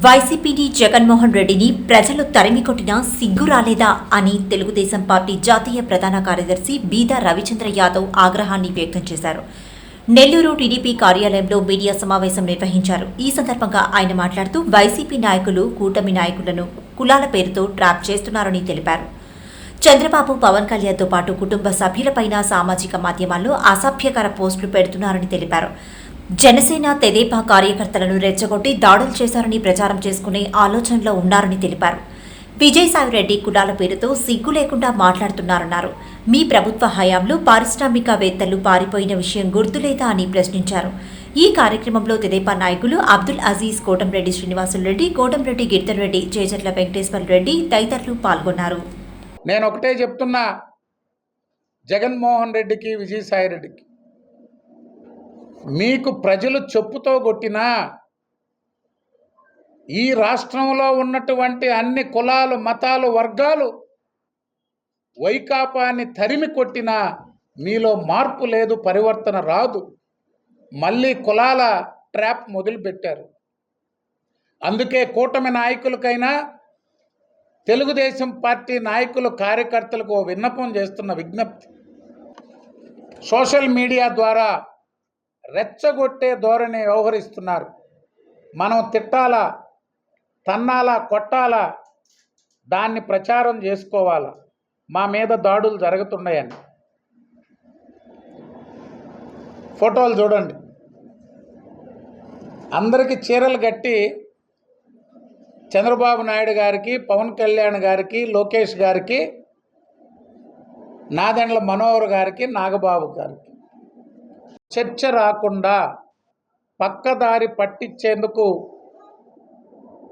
వైసీపీని జగన్మోహన్ రెడ్డిని ప్రజలు తరిమికొట్టినా సిగ్గు రాలేదా అని తెలుగుదేశం పార్టీ జాతీయ ప్రధాన కార్యదర్శి బీదా రవిచంద్ర యాదవ్ ఆగ్రహాన్ని వ్యక్తం చేశారు. నెల్లూరు టీడీపీ కార్యాలయంలో మీడియా సమావేశం నిర్వహించారు. ఈ సందర్భంగా ఆయన మాట్లాడుతూ వైసీపీ నాయకులు కూటమి నాయకులను కులాల పేరుతో ట్రాప్ చేస్తున్నారని తెలిపారు. చంద్రబాబు పవన్ కళ్యాణ్తో పాటు కుటుంబ సభ్యులపైన సామాజిక మాధ్యమాల్లో అసభ్యకర పోస్టులు పెడుతున్నారని తెలిపారు. జనసేన తెదేపా కార్యకర్తలను రెచ్చగొట్టి దాడులు చేశారని ప్రచారం చేసుకునే ఆలోచనలో ఉన్నారని తెలిపారు. విజయసాయిరెడ్డి కులాల పేరుతో సిగ్గు లేకుండా మాట్లాడుతున్నారన్నారు. మీ ప్రభుత్వ హయాంలో పారిశ్రామికవేత్తలు పారిపోయిన విషయం గుర్తులేదా అని ప్రశ్నించారు. ఈ కార్యక్రమంలో తెదేపా నాయకులు అబ్దుల్ అజీజ్ కోటంరెడ్డి శ్రీనివాసులరెడ్డి కోటంరెడ్డి గిరిధర్ రెడ్డి చేజర్ల వెంకటేశ్వర రెడ్డి తదితరులు పాల్గొన్నారు. నేను ఒకటే చెప్తున్నా. జగన్మోహన్ రెడ్డికి విజయసాయి రెడ్డికి మీకు ప్రజలు చెప్పుతో కొట్టినా ఈ రాష్ట్రంలో ఉన్నటువంటి అన్ని కులాలు మతాలు వర్గాలు వైకాపాన్ని తరిమి కొట్టినా మీలో మార్పు లేదు పరివర్తన రాదు. మళ్ళీ కులాల ట్రాప్ మొదలుపెట్టారు. అందుకే కూటమి నాయకులకైనా తెలుగుదేశం పార్టీ నాయకులు కార్యకర్తలకు విన్నపం చేస్తున్న విజ్ఞప్తి. సోషల్ మీడియా ద్వారా రెచ్చగొట్టే ధోరణి వ్యవహరిస్తున్నారు. మనం తిట్టాలా తన్నాలా కొట్టాలా? దాన్ని ప్రచారం చేసుకోవాలా? మా మీద దాడులు జరుగుతున్నాయని. ఫోటోలు చూడండి. అందరికీ చీరలు కట్టి చంద్రబాబు నాయుడు గారికి పవన్ కళ్యాణ్ గారికి లోకేష్ గారికి నాదెండ్ల మనోహర్ గారికి నాగబాబు గారికి. చర్చ రాకుండా పక్కదారి పట్టించేందుకు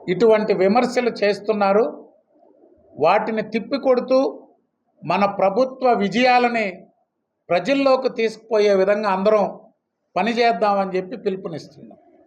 ఇటువంటి విమర్శలు చేస్తున్నారు. వాటిని తిప్పికొడుతూ మన ప్రభుత్వ విజయాలని ప్రజల్లోకి తీసుకుపోయే విధంగా అందరం పనిచేద్దామని చెప్పి పిలుపునిస్తున్నాం.